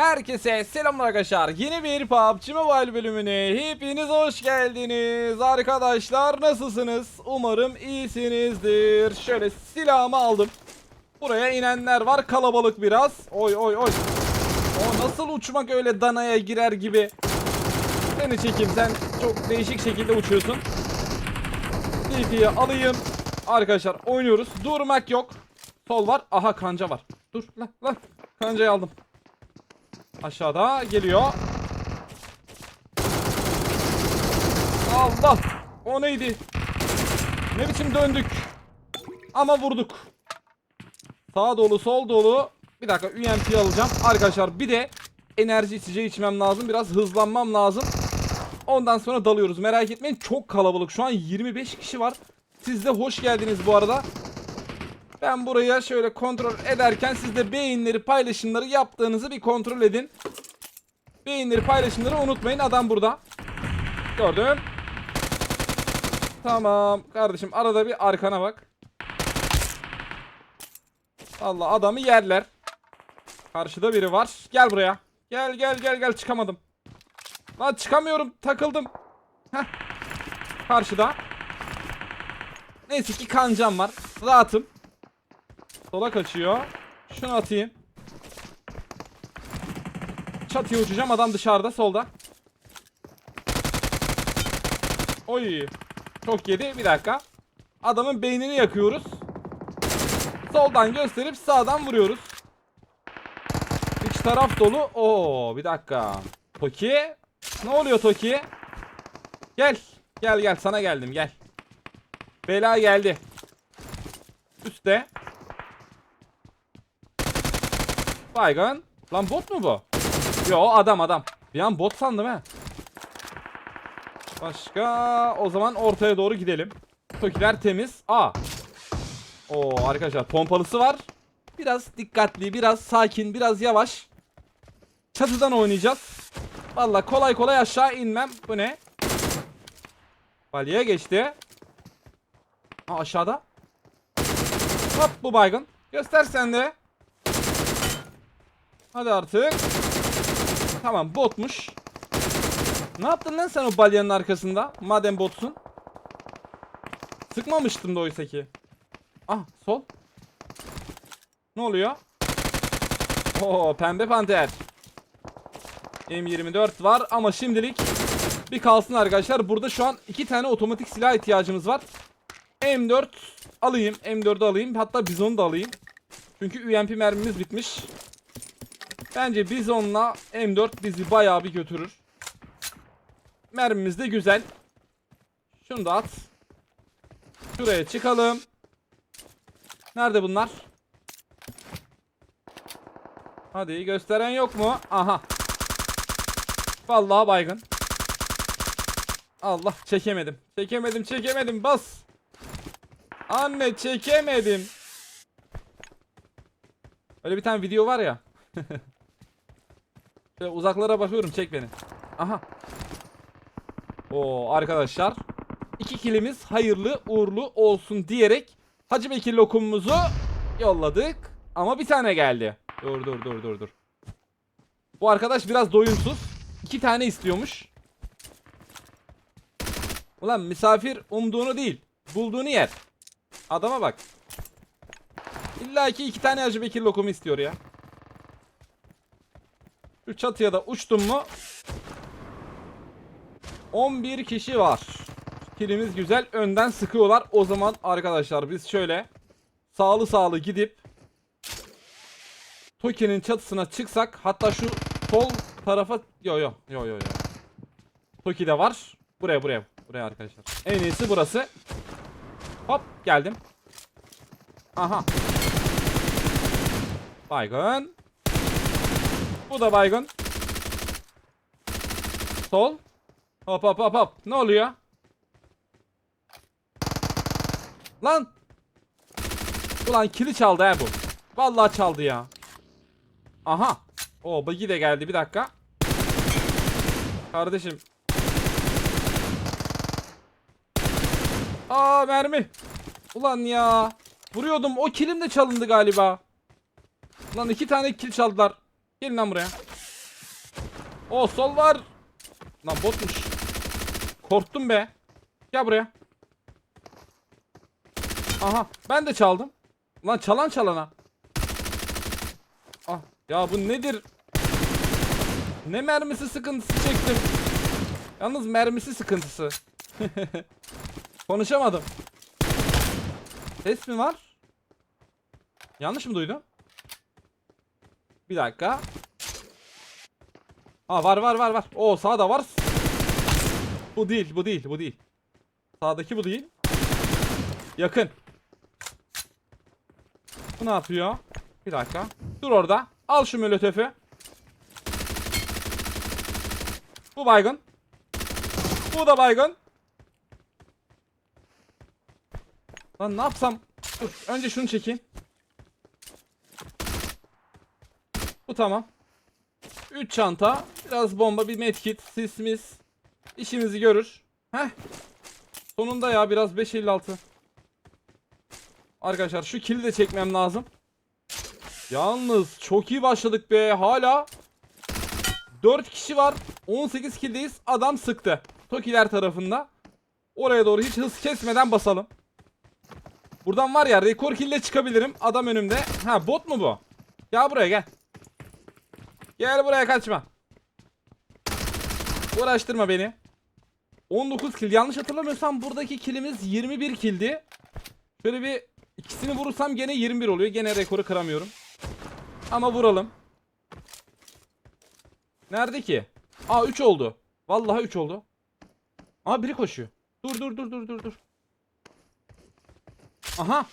Herkese selamlar arkadaşlar. Yeni bir PUBG Mobile bölümüne hepiniz hoş geldiniz. Arkadaşlar nasılsınız? Umarım iyisinizdir. Şöyle silahımı aldım. Buraya inenler var kalabalık biraz. Oy oy oy. O nasıl uçmak öyle danaya girer gibi. Seni çekeyim sen çok değişik şekilde uçuyorsun. DP'yi alayım. Arkadaşlar oynuyoruz. Durmak yok. Sol var. Aha kanca var. Dur lan lan. Kancayı aldım. Aşağıda geliyor. Allah. O neydi? Ne biçim döndük? Ama vurduk. Sağ dolu sol dolu. Bir dakika UMP alacağım. Arkadaşlar bir de enerji içeceği içmem lazım. Biraz hızlanmam lazım. Ondan sonra dalıyoruz. Merak etmeyin çok kalabalık. Şu an 25 kişi var. Siz de hoş geldiniz bu arada. Ben buraya şöyle kontrol ederken siz de beğenileri paylaşımları yaptığınızı bir kontrol edin. Beğenileri paylaşımları unutmayın. Adam burada. Gördüm. Tamam kardeşim arada bir arkana bak. Allah adamı yerler. Karşıda biri var. Gel buraya. Gel gel gel gel çıkamadım. Lan çıkamıyorum takıldım. Heh. Karşıda. Neyse ki kancam var. Rahatım. Sola kaçıyor. Şunu atayım. Çatıya uçacağım. Adam dışarıda solda. Oy. Çok yedi. Bir dakika. Adamın beynini yakıyoruz. Soldan gösterip sağdan vuruyoruz. İç taraf dolu. Oo, bir dakika. Toki. Ne oluyor Toki? Gel. Gel gel sana geldim gel. Bela geldi. Üste. Baygın. Lan bot mu bu? Yo adam adam. Bir an bot sandım he. Başka o zaman ortaya doğru gidelim. Tokiler temiz. Aa. Oo arkadaşlar pompalısı var. Biraz dikkatli, biraz sakin, biraz yavaş. Çatıdan oynayacağız. Valla kolay kolay aşağı inmem. Bu ne? Balya geçti. Aa, aşağıda. Hop bu baygın. Göster sen de. Hadi artık. Tamam botmuş. Ne yaptın lan sen o balyanın arkasında? Madem botsun. Sıkmamıştım da oysa ki. Ah sol. Ne oluyor? Oo pembe panter. M24 var ama şimdilik bir kalsın arkadaşlar. Burada şu an iki tane otomatik silah ihtiyacımız var. M4 alayım. M4'ü alayım. Hatta Bizon'u da alayım. Çünkü UMP mermimiz bitmiş. Bence Bizon'la M4 bizi bayağı bir götürür. Mermimiz de güzel. Şunu da at. Şuraya çıkalım. Nerede bunlar? Hadi gösteren yok mu? Aha. Vallahi baygın. Allah çekemedim. Çekemedim çekemedim bas. Anne çekemedim. Öyle bir tane video var ya. Uzaklara bakıyorum çek beni. Aha. Oo arkadaşlar. iki kilimiz hayırlı uğurlu olsun diyerek Hacı Bekir lokumumuzu yolladık. Ama bir tane geldi. Dur dur dur dur dur. Bu arkadaş biraz doyumsuz. İki tane istiyormuş. Ulan misafir umduğunu değil, bulduğunu yer. Adama bak. İlla ki iki tane Hacı Bekir lokumu istiyor ya. Şu çatıya da uçtum mu 11 kişi var. Kilimiz güzel. Önden sıkıyorlar. O zaman arkadaşlar biz şöyle sağlı sağlı gidip Toki'nin çatısına çıksak hatta şu sol tarafa yo yo yo yo yo. Toki de var. Buraya buraya. Buraya arkadaşlar. En iyisi burası. Hop geldim. Aha. Baygın. Bu da baygın. Sol. Hop hop hop hop. Ne oluyor? Lan. Ulan kili çaldı he bu. Vallahi çaldı ya. Aha. O buggy de geldi bir dakika. Kardeşim. Aa mermi. Ulan ya. Vuruyordum o kilim de çalındı galiba. Ulan iki tane kill çaldılar. Gelin lan buraya. O sol var. Lan botmuş. Korktum be. Gel buraya. Aha ben de çaldım. Lan çalan çalana. Ah ya bu nedir? Ne mermisi sıkıntısı çektim. Yalnız mermisi sıkıntısı. Konuşamadım. Ses mi var? Yanlış mı duydum? Bir dakika. Ha var var var var. O sağda var. Bu değil, bu değil, bu değil. Sağdaki bu değil. Yakın. Bu ne yapıyor? Bir dakika. Dur orada. Al şu molotofu. Bu baygın. Bu da baygın. Lan ne yapsam? Dur önce şunu çekeyim. Bu tamam. 3 çanta, biraz bomba, bir medkit, sismis. İşimizi görür. Heh. Sonunda ya biraz 556. Arkadaşlar şu kili de çekmem lazım. Yalnız çok iyi başladık be. Hala 4 kişi var. 18 kildeyiz. Adam sıktı. Tokiler tarafında. Oraya doğru hiç hız kesmeden basalım. Buradan var ya rekor kille çıkabilirim. Adam önümde. Ha bot mu bu? Gel buraya gel. Gel buraya kaçma. Uğraştırma beni. 19 kill. Yanlış hatırlamıyorsam buradaki killimiz 21 killdi. Şöyle bir ikisini vurursam gene 21 oluyor. Gene rekoru kıramıyorum. Ama vuralım. Nerede ki? Aa 3 oldu. Vallahi 3 oldu. Aa biri koşuyor. Dur dur dur dur dur dur. Aha.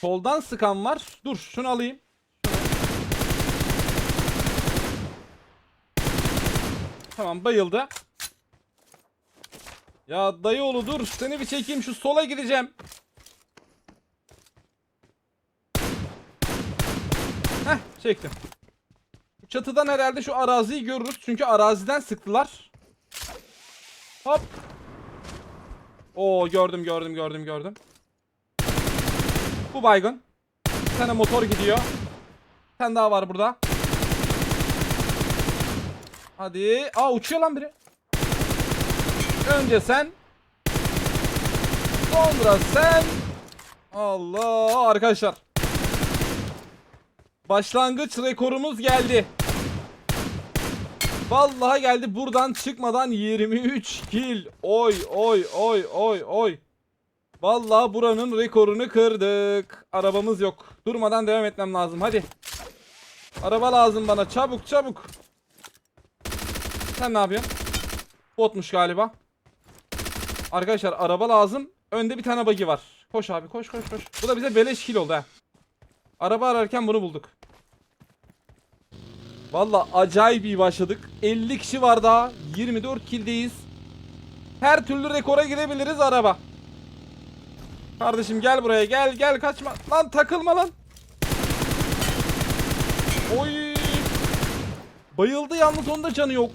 Soldan sıkan var. Dur şunu alayım. Tamam bayıldı. Ya dayıoğlu dur seni bir çekeyim şu sola gideceğim. Heh çektim. Çatıdan herhalde şu araziyi görürüz çünkü araziden sıktılar. Hop. Oo gördüm gördüm gördüm gördüm. Bu baygın. Bir tane motor gidiyor. Bir tane daha var burada. Hadi. Aa uçuyor lan biri. Önce sen. Sonra sen. Allah arkadaşlar. Başlangıç rekorumuz geldi. Vallahi geldi buradan çıkmadan 23 kill. Oy oy oy oy oy. Vallahi buranın rekorunu kırdık. Arabamız yok. Durmadan devam etmem lazım. Hadi. Araba lazım bana. Çabuk çabuk. Sen ne yapıyorsun? Botmuş galiba. Arkadaşlar araba lazım. Önde bir tane buggy var. Koş abi koş koş koş. Bu da bize beleş kill oldu ha. Araba ararken bunu bulduk. Valla acayip iyi başladık. 50 kişi var daha. 24 killdeyiz. Her türlü rekora girebiliriz araba. Kardeşim gel buraya gel gel kaçma. Lan takılma lan. Oy. Bayıldı yalnız onda canı yok.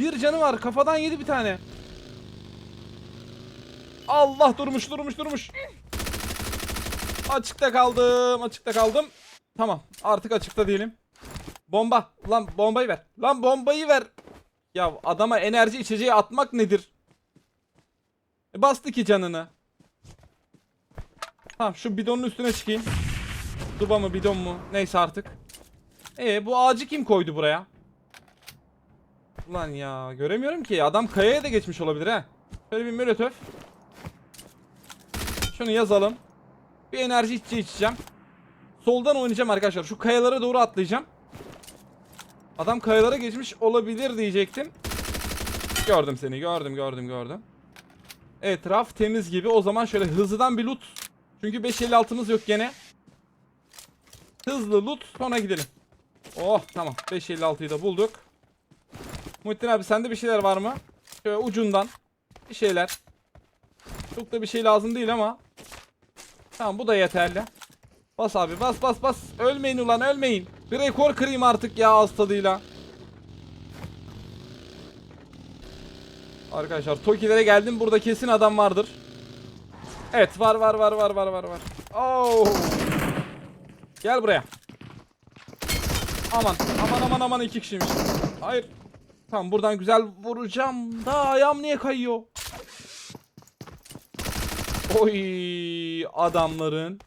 Bir canı var kafadan yedi bir tane. Allah durmuş durmuş durmuş. Açıkta kaldım açıkta kaldım. Tamam artık açıkta değilim. Bomba lan bombayı ver. Lan bombayı ver. Ya adama enerji içeceği atmak nedir? E, bastı ki canını. Tamam şu bidonun üstüne çıkayım. Duba mı bidon mu? Neyse artık. E bu ağacı kim koydu buraya? Ulan ya göremiyorum ki. Adam kayaya da geçmiş olabilir ha. Şöyle bir molotof. Şunu yazalım. Bir enerji içeceği içeceğim. Soldan oynayacağım arkadaşlar. Şu kayalara doğru atlayacağım. Adam kayalara geçmiş olabilir diyecektim. Gördüm seni. Gördüm gördüm gördüm. Etraf temiz gibi. O zaman şöyle hızlıdan bir loot. Çünkü 556'mız yok gene. Hızlı loot sonra gidelim. Oh tamam 556'yı da bulduk. Muhittin abi sende bir şeyler var mı? Şöyle ucundan bir şeyler. Çok da bir şey lazım değil ama. Tamam bu da yeterli. Bas abi bas bas bas. Ölmeyin ulan ölmeyin. Bir rekor kırayım artık ya ağız tadıyla. Arkadaşlar Tokilere geldim. Burada kesin adam vardır. Evet var var var var var var var. Oh. Gel buraya. Aman aman aman aman iki kişiymiş. Hayır. Tamam buradan güzel vuracağım. Da ayağım niye kayıyor? Oy adamların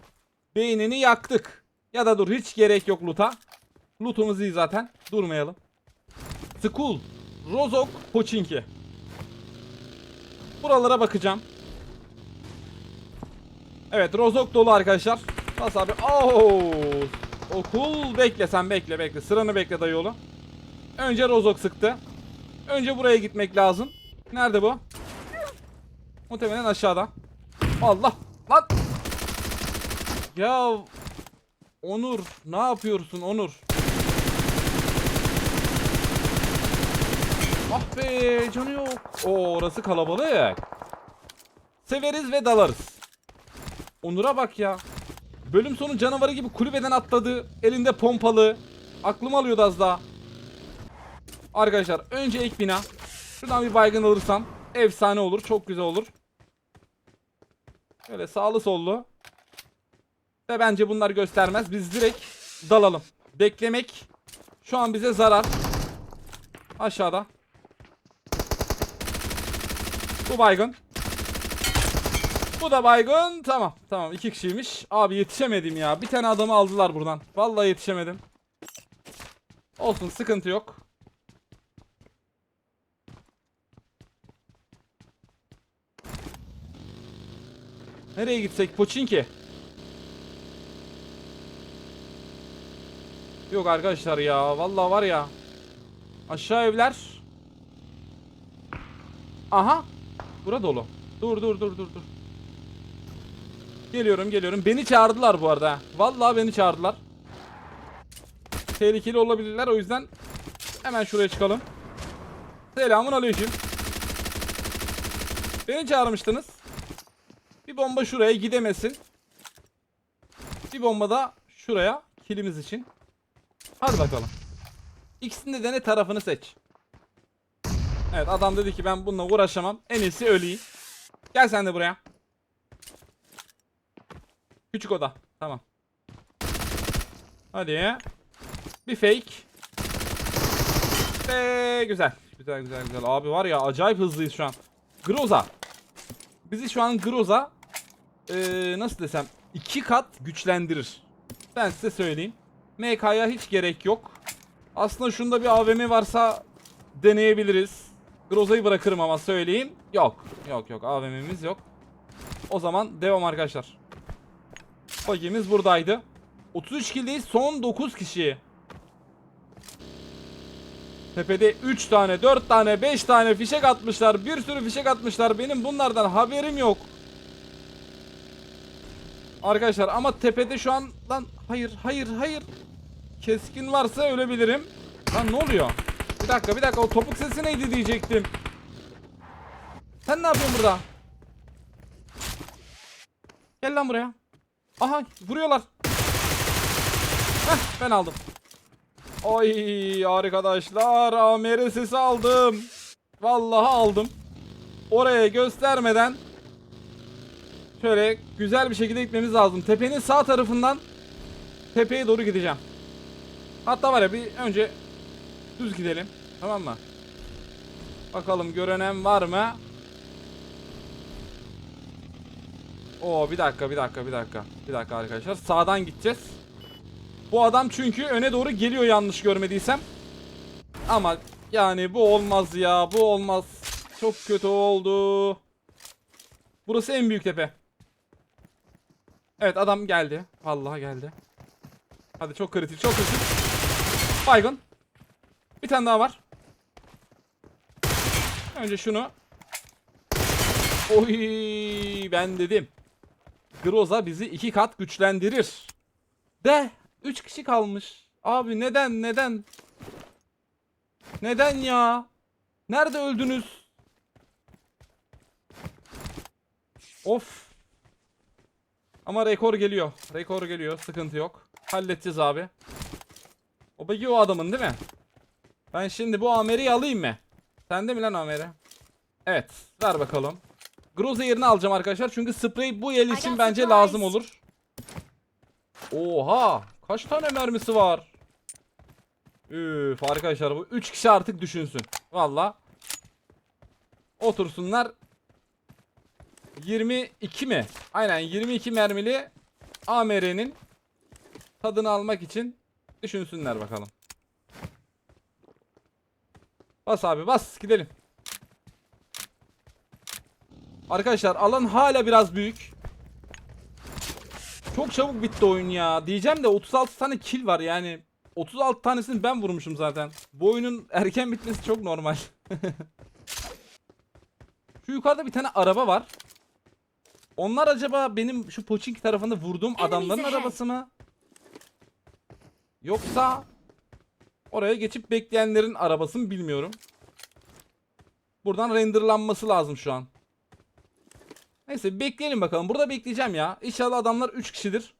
beynini yaktık. Ya da dur hiç gerek yok loot'a. Loot'umuz iyi zaten. Durmayalım. Skull, Rozok, Pochinki. Buralara bakacağım. Evet Rozok dolu arkadaşlar. Bas abi. Oo! Okul bekle sen bekle bekle. Sıranı bekle dayı oğlu. Önce Rozok sıktı. Önce buraya gitmek lazım. Nerede bu? Muhtemelen aşağıda. Allah! Lan! Ya Onur ne yapıyorsun Onur? Ah be canı yok. Oo orası kalabalık. Severiz ve dalarız. Onur'a bak ya. Bölüm sonu canavarı gibi kulübeden atladı. Elinde pompalı. Aklım alıyordu az daha. Arkadaşlar önce ek bina. Şuradan bir baygın alırsam efsane olur. Çok güzel olur. Böyle sağlı sollu. Ve bence bunlar göstermez. Biz direkt dalalım. Beklemek şu an bize zarar. Aşağıda. Bu baygın. Bu da baygın. Tamam. Tamam. iki kişiymiş. Abi yetişemedim ya. Bir tane adamı aldılar buradan. Vallahi yetişemedim. Olsun. Sıkıntı yok. Nereye gitsek? Poçinki. Yok arkadaşlar ya. Vallahi var ya. Aşağı evler. Aha. Bura dolu. Dur dur dur dur dur. Geliyorum geliyorum. Beni çağırdılar bu arada. Vallahi beni çağırdılar. Tehlikeli olabilirler o yüzden hemen şuraya çıkalım. Selamun aleyküm. Beni çağırmıştınız. Bir bomba şuraya gidemesin. Bir bomba da şuraya kilimiz için. Hadi bakalım. İkisinde de ne tarafını seç. Evet adam dedi ki ben bununla uğraşamam. En iyisi öleyim. Gel sen de buraya. Küçük oda. Tamam. Hadi. Bir fake. Ve güzel. Güzel güzel güzel. Abi var ya acayip hızlıyız şu an. Groza. Bizi şu an Groza eee, nasıl desem iki kat güçlendirir. Ben size söyleyeyim. MK'ya hiç gerek yok. Aslında şunda bir AVM varsa deneyebiliriz. Groza'yı bırakırım ama söyleyeyim. Yok. Yok yok AVM'miz yok. O zaman devam arkadaşlar. Bagimiz buradaydı. 33 kildeyiz. Son 9 kişi. Tepede 3 tane, 4 tane, 5 tane fişek atmışlar. Bir sürü fişek atmışlar. Benim bunlardan haberim yok. Arkadaşlar ama tepede şu an lan hayır hayır hayır. Keskin varsa ölebilirim. Lan ne oluyor? Bir dakika bir dakika o topuk sesi neydi diyecektim. Sen ne yapıyorsun burada? Gel lan buraya. Aha vuruyorlar. Heh ben aldım. Ay arkadaşlar AMR sesi aldım. Vallahi aldım. Oraya göstermeden şöyle güzel bir şekilde gitmemiz lazım. Tepenin sağ tarafından tepeye doğru gideceğim. Hatta var ya bir önce düz gidelim. Tamam mı? Bakalım görenen var mı? Oo bir dakika bir dakika bir dakika. Bir dakika arkadaşlar. Sağdan gideceğiz. Bu adam çünkü öne doğru geliyor yanlış görmediysem. Ama yani bu olmaz ya. Bu olmaz. Çok kötü oldu. Burası en büyük tepe. Evet adam geldi. Vallahi geldi. Hadi çok kritik çok kritik. Baygın. Bir tane daha var. Önce şunu. Oy ben dedim. Groza bizi iki kat güçlendirir. De 3 kişi kalmış. Abi neden neden? Neden ya? Nerede öldünüz? Of. Ama rekor geliyor. Rekor geliyor. Sıkıntı yok. Halledeceğiz abi. O peki o adamın değil mi? Ben şimdi bu Amer'i alayım mı? Sende mi lan Amer'i? Evet. Ver bakalım. Groza yerini alacağım arkadaşlar. Çünkü sprey bu el için bence lazım olur. Oha! Kaç tane mermisi var? Üf arkadaşlar bu 3 kişi artık düşünsün. Valla. Otursunlar. 22 mi? Aynen 22 mermili AMR'nin tadını almak için düşünsünler bakalım. Bas abi bas gidelim. Arkadaşlar alan hala biraz büyük. Çok çabuk bitti oyun ya. Diyeceğim de 36 tane kill var yani. 36 tanesini ben vurmuşum zaten. Bu oyunun erken bitmesi çok normal. Şu yukarıda bir tane araba var. Onlar acaba benim şu Pochinki tarafında vurduğum adamların arabası mı? Yoksa oraya geçip bekleyenlerin arabası mı bilmiyorum. Buradan renderlanması lazım şu an. Neyse bekleyelim bakalım. Burada bekleyeceğim ya. İnşallah adamlar 3 kişidir.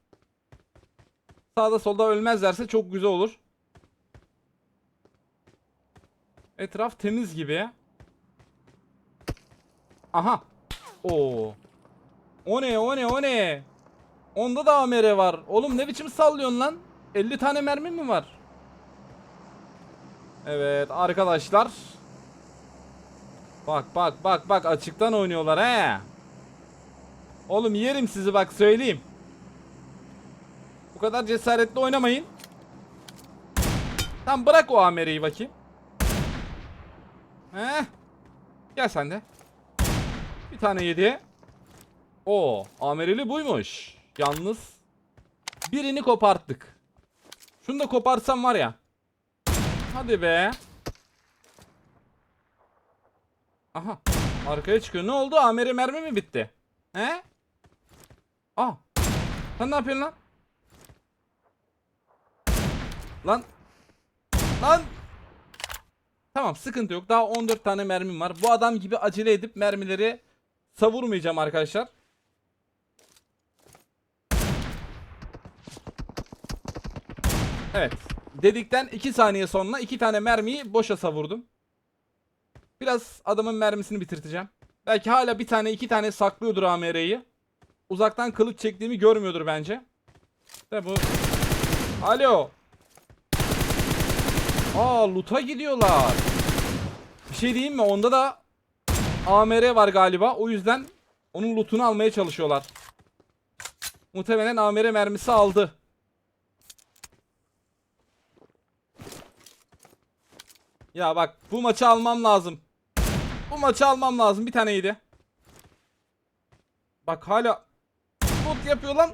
Sağda solda ölmezlerse çok güzel olur. Etraf temiz gibi. Aha. Oo. O ne o ne o ne? Onda da AMR var. Oğlum ne biçim sallıyorsun lan? 50 tane mermi mi var? Evet arkadaşlar. Bak bak bak bak açıktan oynuyorlar he. Oğlum yerim sizi bak söyleyeyim. Bu kadar cesaretli oynamayın. Tamam bırak o AMR'yi bakayım. Heh. Gel sen de. Bir tane yedi. O AMR'li buymuş. Yalnız birini koparttık. Şunu da koparsam var ya. Hadi be. Aha. Arkaya çıkıyor. Ne oldu? AMR mermi mi bitti? He? Aa. Sen ne yapıyorsun lan? Lan. Lan. Tamam sıkıntı yok. Daha 14 tane mermim var. Bu adam gibi acele edip mermileri savurmayacağım arkadaşlar. Evet. Dedikten 2 saniye sonra 2 tane mermiyi boşa savurdum. Biraz adamın mermisini bitirteceğim. Belki hala bir tane iki tane saklıyordur AMR'yi. Uzaktan kılıç çektiğimi görmüyordur bence. De bu. Alo. Aa loot'a gidiyorlar. Bir şey diyeyim mi? Onda da AMR var galiba. O yüzden onun loot'unu almaya çalışıyorlar. Muhtemelen AMR mermisi aldı. Ya bak bu maçı almam lazım. Bu maçı almam lazım. Bir tane yedi. Bak hala bot yapıyor lan.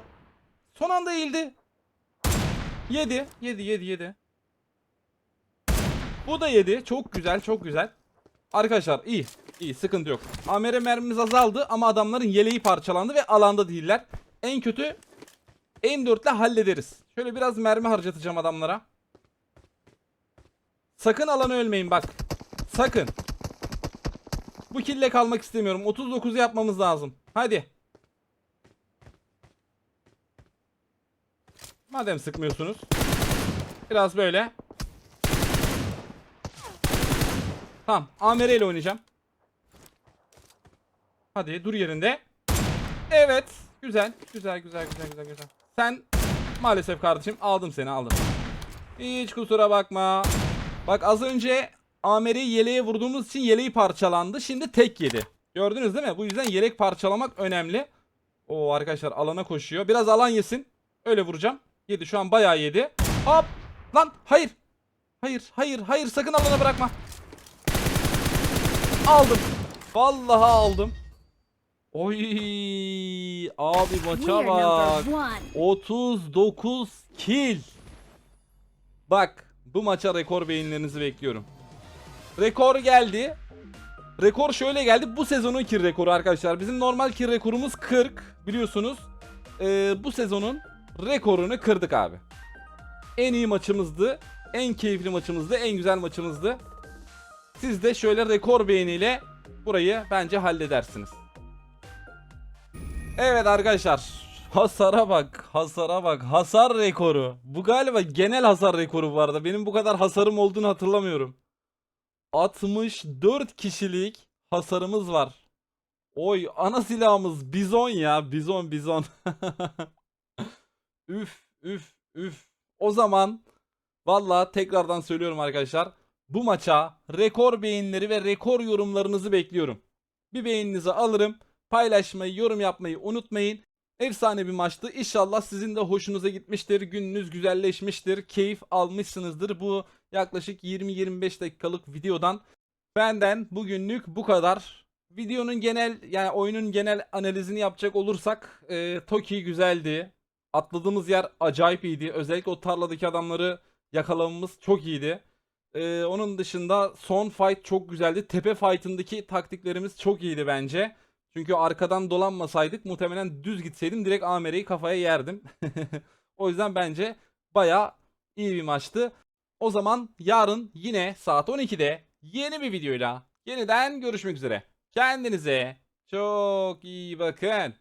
Son anda eğildi. Yedi. Yedi yedi yedi. Bu da yedi. Çok güzel çok güzel. Arkadaşlar iyi. iyi sıkıntı yok. AMR mermimiz azaldı ama adamların yeleği parçalandı ve alanda değiller. En kötü M4 ile hallederiz. Şöyle biraz mermi harcatacağım adamlara. Sakın alanı ölmeyin bak. Sakın. Bu kille kalmak istemiyorum. 39 yapmamız lazım. Hadi. Madem sıkmıyorsunuz. Biraz böyle. Tamam. AMR ile oynayacağım. Hadi dur yerinde. Evet. Güzel. Güzel güzel güzel güzel güzel. Sen maalesef kardeşim aldım seni aldım. Hiç kusura bakma. Bak az önce Amer'i yeleğe vurduğumuz için yeleği parçalandı. Şimdi tek yedi. Gördünüz değil mi? Bu yüzden yelek parçalamak önemli. Oo arkadaşlar alana koşuyor. Biraz alan yesin. Öyle vuracağım. Yedi şu an bayağı yedi. Hop. Lan hayır. Hayır hayır hayır sakın alana bırakma. Aldım. Vallahi aldım. Oy abi maça bak. number one. 39 kill. Bak bu maça rekor beğenilerinizi bekliyorum. Rekor geldi. Rekor şöyle geldi. Bu sezonun kill rekoru arkadaşlar. Bizim normal kill rekorumuz 40 biliyorsunuz. Ee, bu sezonun rekorunu kırdık abi. En iyi maçımızdı. En keyifli maçımızdı. En güzel maçımızdı. Siz de şöyle rekor beğeniyle burayı bence halledersiniz. Evet arkadaşlar. Hasara bak, hasara bak. Hasar rekoru. Bu galiba genel hasar rekoru bu arada. Benim bu kadar hasarım olduğunu hatırlamıyorum. 64 kişilik hasarımız var. Oy ana silahımız bizon ya. Bizon bizon. üf üf üf. O zaman Valla tekrardan söylüyorum arkadaşlar. Bu maça rekor beğenileri ve rekor yorumlarınızı bekliyorum. Bir beğeninizi alırım. Paylaşmayı, yorum yapmayı unutmayın. Efsane bir maçtı. İnşallah sizin de hoşunuza gitmiştir. Gününüz güzelleşmiştir. Keyif almışsınızdır. Bu yaklaşık 20-25 dakikalık videodan. Benden bugünlük bu kadar. Videonun genel yani oyunun genel analizini yapacak olursak e, Toki güzeldi. Atladığımız yer acayip iyiydi. Özellikle o tarladaki adamları yakalamamız çok iyiydi. E, onun dışında son fight çok güzeldi. Tepe fight'ındaki taktiklerimiz çok iyiydi bence. Çünkü arkadan dolanmasaydık muhtemelen düz gitseydim direkt Amer'i kafaya yerdim. o yüzden bence baya iyi bir maçtı. O zaman yarın yine saat 12'de yeni bir videoyla yeniden görüşmek üzere. Kendinize çok iyi bakın.